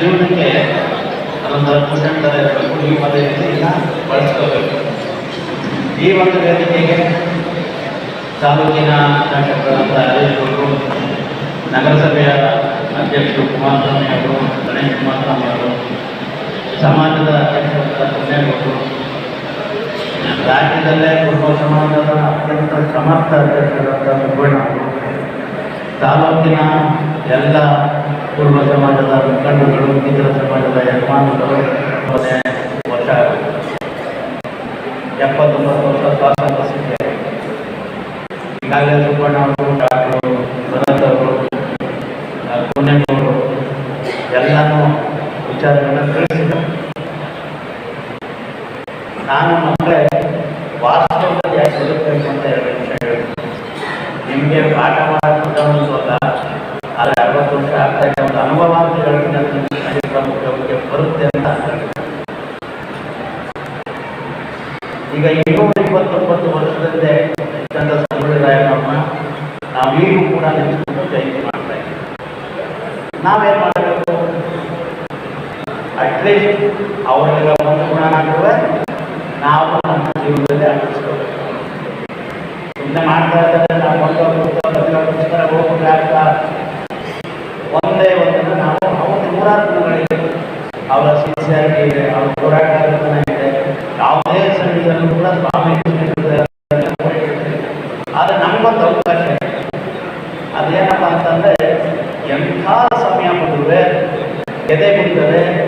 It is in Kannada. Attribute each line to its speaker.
Speaker 1: ಜೀವನಕ್ಕೆ ಒಂದು ಪರ್ಸೆಂಟ್ ಈ ಒಂದು ವೇದಿಕೆಯನ್ನು ಬಳಸ್ಕೋಬೇಕು. ಈ ಒಂದು ವೇದಿಕೆಗೆ ತಾಲೂಕಿನ ಶಾಸಕರಾದ ಹರೀಶ್ ಅವರು ನಗರಸಭೆಯ ಅಧ್ಯಕ್ಷರು ಕುಮಾರಸ್ವಾಮಿ ಅವರು, ಗಣೇಶ್ ಕುಮಾರಸ್ವಾಮಿ ಅವರು, ಸಮಾಜದ ಅಧ್ಯಕ್ಷರಾದ ಅವರು ರಾಜ್ಯದಲ್ಲೇ ಕುಟುಂಬ ಸಮಾಜದ ಅತ್ಯಂತ ಸಮರ್ಥ ಅಧ್ಯಕ್ಷರಾದ ಸುಬ್ಬಣ್ಣ ಅವರು ತಾಲೂಕಿನ ಎಲ್ಲ ಕುರುಬ ಸಮಾಜದ ಮುಖಂಡರುಗಳು, ಇತರ ಸಮಾಜದ ಯಜಮಾನರು ಮೊನ್ನೆ ವರ್ಷ ಎಪ್ಪತ್ತೊಂಬತ್ತು ವರ್ಷ ಸ್ವಾತಂತ್ರ್ಯ ಸಿಕ್ಕಿದೆ. ಈಗಾಗಲೇ ಸುಬ್ಬಣ್ಣ ಅವರು ಡಾಕ್ಟರು ಭರತ್ ಅವರು ಪುಣ್ಯಗೌಡರು ಎಲ್ಲನೂ ವಿಚಾರಗಳನ್ನು ತಿಳಿಸಿದರು ನಾನು ನಮಗೆ ವಾಸ್ತವದಲ್ಲಿ ಯಾಕೆ ಬದುಕಬೇಕು ಅಂತ ಎರಡು ನಿಮಗೆ ಪಾಠ ವರ್ಷ ಆಗ್ತಾ ಇದೆ ಒಂದು ಅನುಭವ ಅಂತ ಮುಖ್ಯವಾಗಿ ಬರುತ್ತೆ ಅಂತ. ಈಗ ಇನ್ನೂರ ಇಪ್ಪತ್ತೊಂಬತ್ತು ವರ್ಷದಂತೆ ಚಂದ್ರ ಸಂಗೊಳ್ಳಿರಾಯನಮ್ಮ ನಾವು ಈಗಲೂ ಕೂಡ ನೆನೆಸ್ಕೊಂಡು ಜಯಂತಿ ಮಾಡ್ತಾ ಇದ್ದೀವಿ. ನಾವೇನು ಮಾಡಬೇಕು? ಅಟ್ಲೀಸ್ಟ್ ಅವರಿಗೆಲ್ಲ ಒಂದು ಗುಣನಾಗುವೆ ನಾವು ನಮ್ಮ ಜೀವನದಲ್ಲಿ ಅಳವಡಿಸ್ಕೋಬೇಕು ಸುಮ್ಮನೆ ಮಾಡ್ತಾ ಇದ್ದಾರೆ, ನಾವು ಒಂದು ಆಗ್ತಾ ಒಂದೇ ಒಂದನ್ನು ನಾವು ಅವತ್ತು ನೂರಾರು ಗುಣಗಳಿವೆ ಅವರ ಸಿನ್ಸಿಯಾರಿಟಿ ಇದೆ ಅವರ ಹೋರಾಟಗಾರತನ ಇದೆ ಯಾವುದೇ ಸಂಘದಲ್ಲೂ ಕೂಡ ಆದರೆ ನಮಗೊಂದು ಅವಕಾಶ ಇದೆ. ಅದೇನಪ್ಪ ಅಂತಂದ್ರೆ ಎಂಥ ಸಮಯ ಬಂದರೆ ಎದೆ ಬಿಡ್ತದೆ